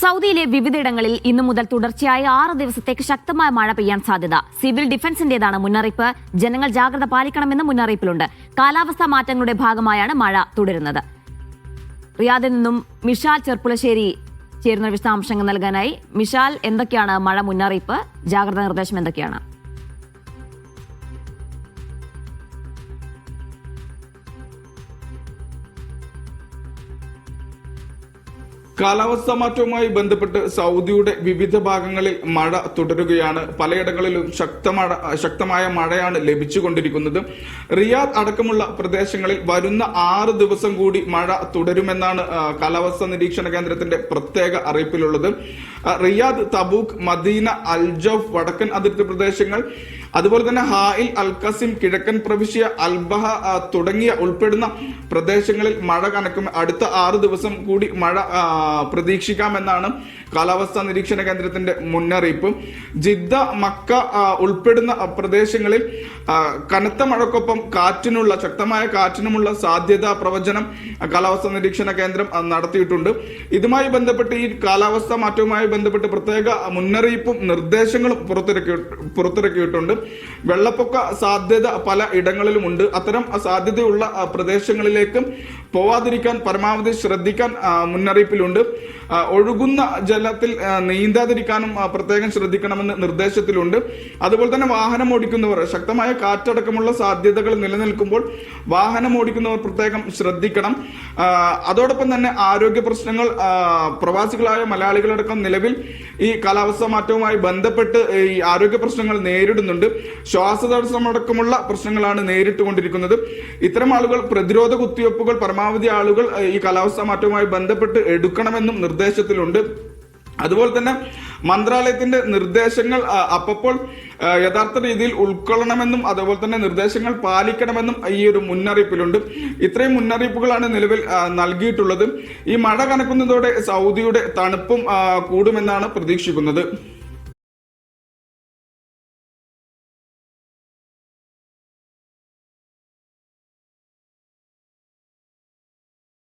സൗദിയിലെ വിവിധയിടങ്ങളിൽ ഇന്നു മുതൽ തുടർച്ചയായ ആറ് ദിവസത്തേക്ക് ശക്തമായ മഴ പെയ്യാൻ സാധ്യത. സിവിൽ ഡിഫൻസിന്റേതാണ് മുന്നറിയിപ്പ്. ജനങ്ങൾ ജാഗ്രത പാലിക്കണമെന്ന് മുന്നറിയിപ്പിലുണ്ട്. കാലാവസ്ഥാ മാറ്റങ്ങളുടെ ഭാഗമായാണ് മഴ തുടരുന്നത്. റിയാദിൽ നിന്നും മിഷാൽ ചെർപ്പുളശ്ശേരി ചേരുന്ന വിശദാംശങ്ങൾ നൽകാനായി. മിഷാൽ എന്തൊക്കെയാണ് മഴ മുന്നറിയിപ്പ്? ജാഗ്രതാ നിർദ്ദേശം എന്തൊക്കെയാണ്? കാലാവസ്ഥാ മാറ്റവുമായി ബന്ധപ്പെട്ട് സൗദിയുടെ വിവിധ ഭാഗങ്ങളിൽ മഴ തുടരുകയാണ്. പലയിടങ്ങളിലും ശക്തമഴ ശക്തമായ മഴയാണ് ലഭിച്ചുകൊണ്ടിരിക്കുന്നത്. റിയാദ് അടക്കമുള്ള പ്രദേശങ്ങളിൽ വരുന്ന ആറ് ദിവസം കൂടി മഴ തുടരുമെന്നാണ് കാലാവസ്ഥ നിരീക്ഷണ കേന്ദ്രത്തിന്റെ പ്രത്യേക അറിയിപ്പിലുള്ളത്. Riyadh Tabuk Medina Al Jouf വടക്കൻ അതിർത്തി പ്രദേശങ്ങൾ അതുപോലെ തന്നെ ഹായിൽ അൽക്കസിം കിഴക്കൻ പ്രവിശ്യ അൽബഹ തുടങ്ങിയ ഉൾപ്പെടുന്ന പ്രദേശങ്ങളിൽ മഴ കണക്കും അടുത്ത ആറ് ദിവസം കൂടി മഴ പ്രതീക്ഷിക്കാമെന്നാണ് കാലാവസ്ഥാ നിരീക്ഷണ കേന്ദ്രത്തിന്റെ മുന്നറിയിപ്പ്. ജിദ്ദ മക്ക ഉൾപ്പെടുന്ന പ്രദേശങ്ങളിൽ കനത്ത മഴക്കൊപ്പം കാറ്റിനുള്ള ശക്തമായ കാറ്റിനുമുള്ള സാധ്യതാ പ്രവചനം കാലാവസ്ഥാ നിരീക്ഷണ കേന്ദ്രം നടത്തിയിട്ടുണ്ട്. ഇതുമായി ബന്ധപ്പെട്ട് ഈ കാലാവസ്ഥാ മാറ്റവുമായി ബന്ധപ്പെട്ട് പ്രത്യേക മുന്നറിയിപ്പും നിർദ്ദേശങ്ങളും പുറത്തിറക്കി പുറത്തിറക്കിയിട്ടുണ്ട്. വെള്ളപ്പൊക്ക സാധ്യത പല ഇടങ്ങളിലുമുണ്ട്. അത്തരം സാധ്യതയുള്ള പ്രദേശങ്ങളിലേക്ക് പോവാതിരിക്കാൻ പരമാവധി ശ്രദ്ധിക്കാൻ മുന്നറിയിപ്പിലുണ്ട്. ഒഴുകുന്ന ജലത്തിൽ നീന്താതിരിക്കാനും പ്രത്യേകം ശ്രദ്ധിക്കണമെന്ന് നിർദ്ദേശത്തിലുണ്ട്. അതുപോലെ തന്നെ വാഹനം ഓടിക്കുന്നവർ ശക്തമായ കാറ്റടക്കമുള്ള സാധ്യതകൾ നിലനിൽക്കുമ്പോൾ വാഹനം ഓടിക്കുന്നവർ പ്രത്യേകം ശ്രദ്ധിക്കണം. അതോടൊപ്പം തന്നെ ആരോഗ്യ പ്രശ്നങ്ങൾ പ്രവാസികളായ മലയാളികളടക്കം നിലവിൽ ഈ കാലാവസ്ഥ മാറ്റവുമായി ബന്ധപ്പെട്ട് ഈ ആരോഗ്യ പ്രശ്നങ്ങൾ നേരിടുന്നുണ്ട്. ശ്വാസതടസ്സമടക്കമുള്ള പ്രശ്നങ്ങളാണ് നേരിട്ടുകൊണ്ടിരിക്കുന്നത്. ഇത്തരം ആളുകൾ പ്രതിരോധ കുത്തിവയ്പ്പുകൾ ആളുകൾ ഏഹ്, ഈ കാലാവസ്ഥാ മാറ്റവുമായി ബന്ധപ്പെട്ട് എടുക്കണമെന്നും നിർദ്ദേശത്തിലുണ്ട്. അതുപോലെ തന്നെ മന്ത്രാലയത്തിന്റെ നിർദ്ദേശങ്ങൾ അപ്പോൾ യഥാർത്ഥ രീതിയിൽ ഉൾക്കൊള്ളണമെന്നും അതുപോലെ തന്നെ നിർദ്ദേശങ്ങൾ പാലിക്കണമെന്നും ഈ ഒരു മുന്നറിയിപ്പിലുണ്ട്. ഇത്രയും മുന്നറിയിപ്പുകളാണ് നിലവിൽ നൽകിയിട്ടുള്ളത്. ഈ മഴ കനക്കുന്നതോടെ സൗദിയുടെ തണുപ്പും കൂടുമെന്നാണ് പ്രതീക്ഷിക്കുന്നത്.